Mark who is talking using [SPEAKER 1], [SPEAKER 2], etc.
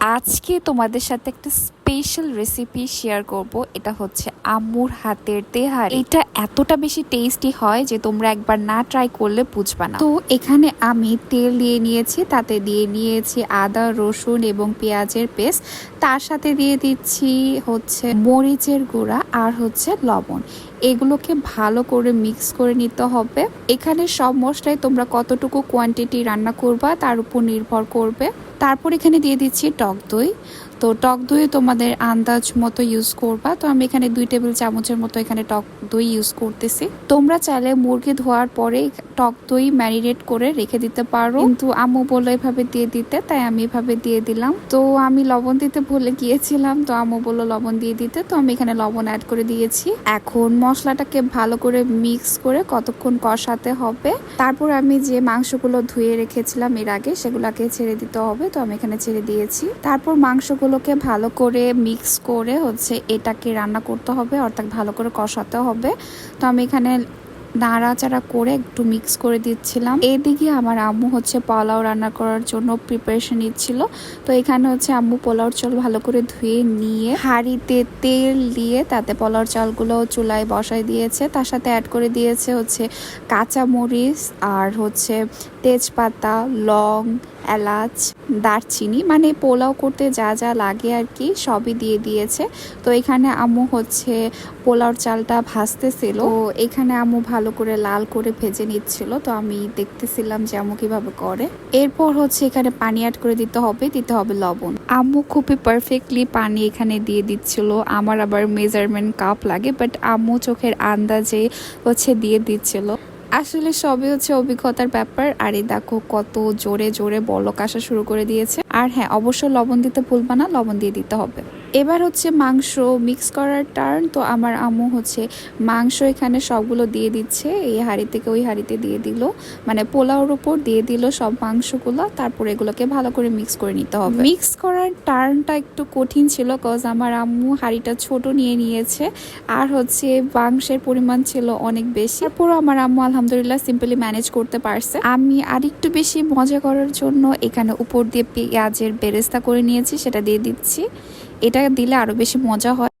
[SPEAKER 1] আজকে তোমাদের সাথে একটা স্পেশাল রেসিপি শেয়ার করব। এটা হচ্ছে আম্মুর হাতের তেহারি। এটা এতটা বেশি টেস্টি হয় যে তোমরা একবার না ট্রাই করলে বুঝবা না। তো এখানে আমি তেল দিয়ে নিয়েছি, তাতে দিয়ে নিয়েছি আদা, রসুন এবং পেঁয়াজের পেস্ট তার সাথে দিয়ে দিচ্ছি হচ্ছে মরিচের গুঁড়া আর হচ্ছে লবণ। এগুলোকে ভালো করে মিক্স করে নিতে হবে। এখানে সব মশলাই তোমরা কতটুকু কোয়ান্টিটি রান্না করবা তার উপর নির্ভর করবে। তারপর এখানে দিয়ে দিচ্ছি টক দই। তো টক দই তোমাদের আন্দাজ মতো ইউজ করবা। তো আমি এখানে দুই টেবিল চামচের মতো এখানে টক দই ইউজ করতেছি। তোমরা চাইলে মুরগি ধোয়ার পরে টক দই ম্যারিনেট করে রেখে দিতে পারো। কিন্তু আম্মু বলল এভাবে দিয়ে দিতে, তাই আমি এভাবে দিয়ে দিলাম। তো আমি লবণ দিতে ভুলে গিয়েছিলাম। তো আম্মু বলল লবণ দিয়ে দিতে। তো আমি এখানে লবণ অ্যাড করে দিয়েছি। এখন মশলাটাকে ভালো করে মিক্স করে কতক্ষণ কষাতে হবে। তারপর আমি যে মাংসগুলো ধুয়ে রেখেছিলাম এর আগে, সেগুলোকে ছেড়ে দিতে হবে। তো আমি এখানে ছেড়ে দিয়েছি। তারপর মাংসগুলোকে ভালো করে মিক্স করে হচ্ছে এটাকে রান্না করতে হবে, অর্থাৎ ভালো করে কষাতে হবে। তো আমি এখানে নাড়াচাড়া করে একটু মিক্স করে দিচ্ছিলাম। এদিকে আমার আম্মু হচ্ছে পোলাও রান্না করার জন্য প্রিপারেশন নিচ্ছিল। তো এখানে হচ্ছে আম্মু পোলাওর চাল ভালো করে ধুয়ে নিয়ে হাঁড়িতে তেল দিয়ে তাতে পোলাওর চালগুলো চুলায় বসায় দিয়েছে। তার সাথে অ্যাড করে দিয়েছে হচ্ছে কাঁচা মরিচ আর হচ্ছে তেজপাতা, লং এলাচ, দারচিনি মানে পোলাও করতে যা যা লাগে আর কি, সবই দিয়ে দিয়েছে। তো এখানে আম্মু হচ্ছে পোলাওর চালটা ভাজতেছিল। তো এখানে আম্মু ভালো করে লাল করে ভেজে নিচ্ছিল। তো আমি দেখতেছিলাম যে আম্মু কীভাবে করে। এরপর হচ্ছে এখানে পানি অ্যাড করে দিতে হবে দিতে হবে লবণ। আম্মু খুবই পারফেক্টলি পানি এখানে দিয়ে দিচ্ছিল। আমার আবার মেজারমেন্ট কাপ লাগে বাট আম্মু চোখের আন্দাজে হচ্ছে দিয়ে দিচ্ছিল। আসলে সবই হচ্ছে অভিজ্ঞতার ব্যাপার। আর এই দেখো, কত জোরে জোরে বলক আসা শুরু করে দিয়েছে। আর হ্যাঁ অবশ্য লবণ দিতে ভুলবা না, লবণ দিয়ে দিতে হবে। এবার হচ্ছে মাংস মিক্স করার টার্ন তো আমার আম্মু হচ্ছে মাংস এখানে সবগুলো দিয়ে দিচ্ছে এই হাঁড়ি থেকে ওই হাঁড়িতে দিয়ে দিল মানে পোলাওর উপর দিয়ে দিল সব মাংসগুলো তারপর এগুলোকে ভালো করে মিক্স করে নিতে হবে। মিক্স করার টার্নটা একটু কঠিন ছিল কজ আমার আম্মু হাঁড়িটা ছোট নিয়ে নিয়েছে আর হচ্ছে মাংসের পরিমাণ ছিল অনেক বেশি। তারপর আমার আম্মু আলহামদুলিল্লাহ সিম্পলি ম্যানেজ করতে পারছে। আমি আরেকটু বেশি মজা করার জন্য এখানে উপর দিয়ে পেঁয়াজের বেরেস্তা করে নিয়েছি সেটা দিয়ে দিচ্ছি। এটা দিলে আরও বেশি মজা হয়।